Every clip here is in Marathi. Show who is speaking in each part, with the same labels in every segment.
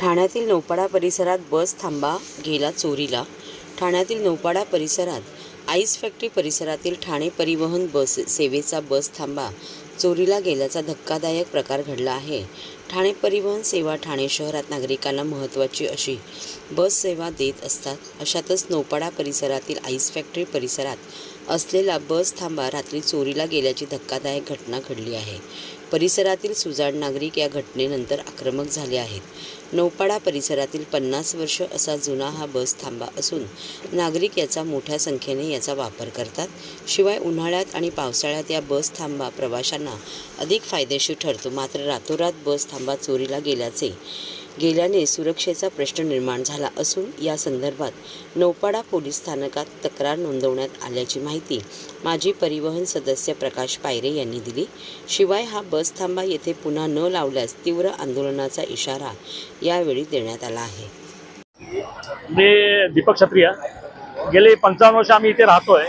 Speaker 1: ठाण्यातील नौपाडा परिसरात बस थांबा गेला चोरीला. ठाण्यातील नौपाडा परिसरात आईस फॅक्टरी परिसरातील ठाणे परिवहन बस सेवेचा बस थांबा चोरीला गेल्याचा धक्कादायक प्रकार घडला आहे. ठाणे परिवहन सेवा ठाणे शहरात नागरिकांना महत्त्वाची अशी बस सेवा देत असतात. अशातच नौपाडा परिसरातील आईस फॅक्टरी परिसरात असलेला बस थांबा रात्री चोरीला गेल्याची धक्कादायक घटना घडली आहे. परिसरातील सुजाण नागरिक या घटनेनंतर आक्रमक झाले आहेत. नौपाडा परिसरातील पन्नास वर्ष असा जुना हा बस थांबा असून नागरिक याचा मोठ्या संख्येने याचा वापर करतात. शिवाय उन्हाळ्यात आणि पावसाळ्यात या बस थांबा प्रवाशांना अधिक फायदेशीर ठरतो. मात्र रातोरात बस थांबा चोरीला गेल्याचे गेल्याने सुरक्षेचा प्रश्न निर्माण झाला असून या संदर्भात नौपाडा पोलीस स्थानकात तक्रार नोंदवण्यात आल्याची माहिती माजी परिवहन सदस्य प्रकाश पायरे यांनी दिली. शिवाय हा बस थांबा येथे पुन्हा न लावल्यास तीव्र आंदोलनाचा इशारा यावेळी देण्यात आला आहे.
Speaker 2: मी दीपक क्षत्रिय. गेले पंचावन्न वर्ष आम्ही इथे राहतोय.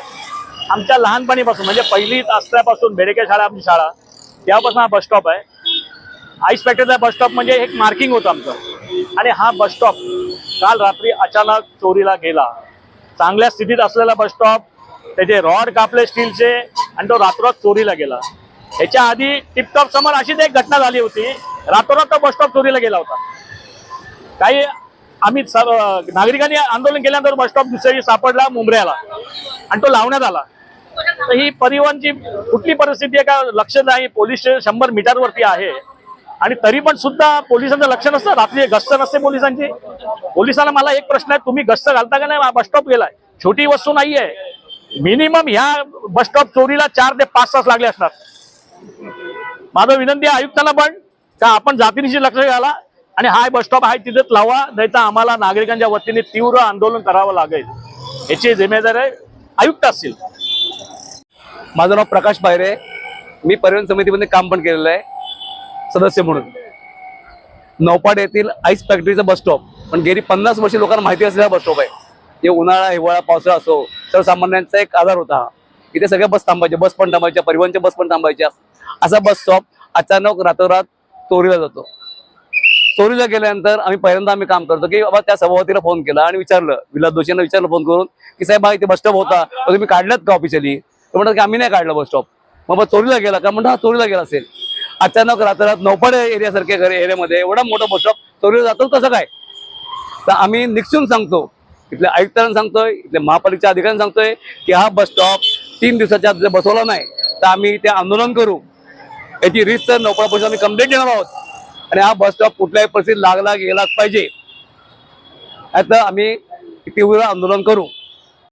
Speaker 2: आमच्या लहानपणीपासून म्हणजे पहिली असल्यापासून बेडेके शाळा आमची शाळा त्यापासून हा बस स्टॉप आहे. आईस पॅकेटचा बस स्टॉप म्हणजे एक मार्किंग होतं आमचं. आणि हा बस स्टॉप काल रात्री अचानक चोरीला गेला. चांगल्या स्थितीत असलेला बस स्टॉप त्याचे रॉड कापले स्टीलचे आणि तो रातोरात चोरीला गेला. ह्याच्या आधी टिपटॉप समोर अशीच एक घटना झाली होती. रातोरात तो बस स्टॉप चोरीला गेला होता. काही आम्ही सर्व नागरिकांनी आंदोलन केल्यानंतर बस स्टॉप दुसऱ्या दिवशी सापडला मुंबऱ्याला आणि तो लावण्यात आला. तर ही परिवहनची कुठली परिस्थिती आहे का लक्ष नाही. पोलीस स्टेशन शंभर मीटरवरती आहे. आणि तरी पण सुद्धा पोलिसांचं लक्ष नसतं. रात्री गस्त नसते पोलिसांची. पोलिसांना मला एक प्रश्न आहे तुम्ही गस्त घालता का नाही? बस स्टॉप गेलाय. छोटी वस्तू नाहीये. मिनिमम ह्या बस स्टॉप चोरीला चार ते पाच तास लागले असणार. माझं विनंती आहे आयुक्तांना पण का आपण जातीनिशी लक्ष घाला आणि हाय बस स्टॉप आहे तिथेच लावा नाही तर आम्हाला नागरिकांच्या वतीने तीव्र आंदोलन करावं लागेल. याची जिम्मेदारी आयुक्त असतील.
Speaker 3: माझं नाव प्रकाश पायरे मी परिवहन समितीमध्ये काम पण केलेलं आहे. सदस्य म्हणून. नौपाड येथील आईस फॅक्टरीचं बस स्टॉप पण गेली पन्नास वर्षे लोकांना माहिती असलेला बस स्टॉप आहे. जे उन्हाळा हिवाळा पावसाळा असो सर्वसामान्यांचा एक आधार होता. हा. इथे सगळ्या बस थांबायच्या बस पण थांबायच्या परिवहनच्या बस पण थांबायच्या. असा बस स्टॉप अचानक रातोरात चोरीला जातो. चोरीला गेल्यानंतर आम्ही पहिल्यांदा आम्ही काम करतो की बाबा त्या सभापतीला फोन केला आणि विचारलं विलास जोशींना विचारलं फोन करून की साहेब हा इथे बस स्टॉप होता तुम्ही काढलात का ऑफिशियली तर म्हणतात की आम्ही नाही काढला बस स्टॉप मग चोरीला गेला का? म्हणतो हा चोरीला गेला असेल. अचानक रात्रात नौपाडे एरियासारख्या घरी एरियामध्ये एवढा मोठा बस स्टॉप चोरीला जातो कसं काय? तर आम्ही निक्षून सांगतो इथल्या आयुक्तांना सांगतोय इथल्या महापालिकेच्या अधिकाऱ्यांना सांगतोय की हा बस स्टॉप तीन दिवसाच्या आत जर बसवला नाही. तर आम्ही इथे आंदोलन करू. याची रिस्क तर नौपाड आम्ही कंप्लेंट देणार आहोत. आणि हा बस स्टॉप कुठल्याही परिस्थितीत लागला गेलाच पाहिजे. आता आम्ही तीव्र आंदोलन करू.